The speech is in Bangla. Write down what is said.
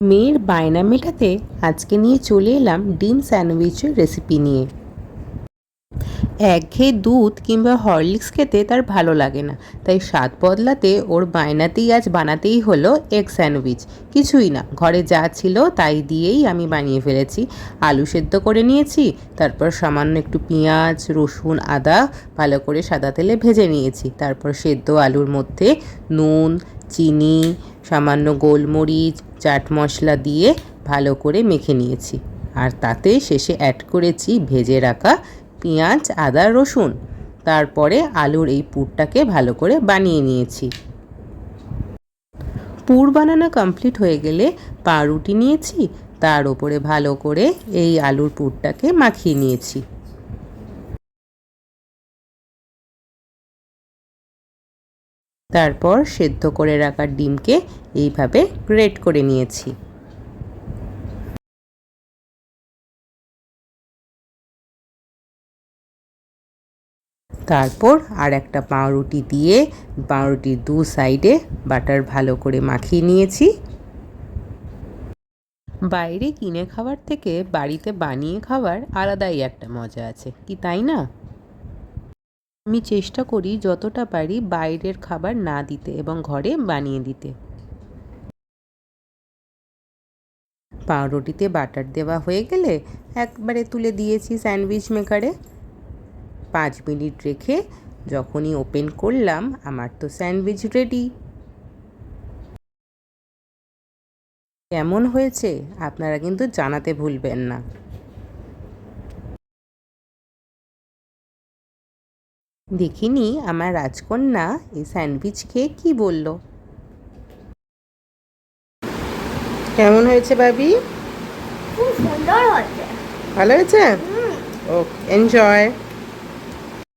মেয়ের বায়না মেটাতে আজকে নিয়ে চলে এলাম ডিম স্যান্ডউইচের রেসিপি নিয়ে। একঘেয়ে দুধ কিংবা হরলিক্স খেতে তার ভালো লাগে না, তাই স্বাদ বদলাতে ওর বায়নাতেই আজ বানাতেই হলো এগ স্যান্ডউইচ। কিছুই না, ঘরে যা ছিল তাই দিয়েই আমি বানিয়ে ফেলেছি। আলু সেদ্ধ করে নিয়েছি, তারপর সামান্য একটু পেঁয়াজ, রসুন, আদা, ভালো করে সাদা তেলে ভেজে নিয়েছি। তারপর সেদ্ধ আলুর মধ্যে নুন, চিনি সামান্য গোলমরিচ, চাট মশলা দিয়ে ভালো করে মেখে নিয়েছি। আর তাতে শেষে অ্যাড করেছি ভেজে রাখা পেঁয়াজ, আদা, রসুন। তারপরে আলুর এই পুরটাকে ভালো করে বানিয়ে নিয়েছি। পুর বানানো কমপ্লিট হয়ে গেলে পাউরুটি নিয়েছি। তার উপরে ভালো করে এই আলুর পুরটাকে মাখিয়ে নিয়েছি। তারপর সেদ্ধ করে রাখা ডিমকে এইভাবে গ্রেট করে নিয়েছি। তারপর আর একটা পাউরুটি দিয়ে পাউরুটির দু সাইডে বাটার ভালো করে মাখিয়ে নিয়েছি। বাইরে কিনে খাওয়ার থেকে বাড়িতে বানিয়ে খাওয়ার আলাদাই একটা মজা আছে, কি তাই না? আমি চেষ্টা করি যতটা পারি বাইরের খাবার না দিতে এবং ঘরে বানিয়ে দিতে। পাউরুটিতে বাটার দেওয়া হয়ে গেলে একবারে তুলে দিয়েছি স্যান্ডউইচ মেকারে। পাঁচ মিনিট রেখে যখনই ওপেন করলাম, আমার তো স্যান্ডউইচ রেডি। কেমন হয়েছে আপনারা কিন্তু জানাতে ভুলবেন না। দেখিনি আমার রাজকন্যা এই স্যান্ডউইচ খেয়ে কি বলল? কেমন হয়েছে ভাবি? খুব সুন্দর হয়েছে। ভালো হয়েছে? Okay enjoy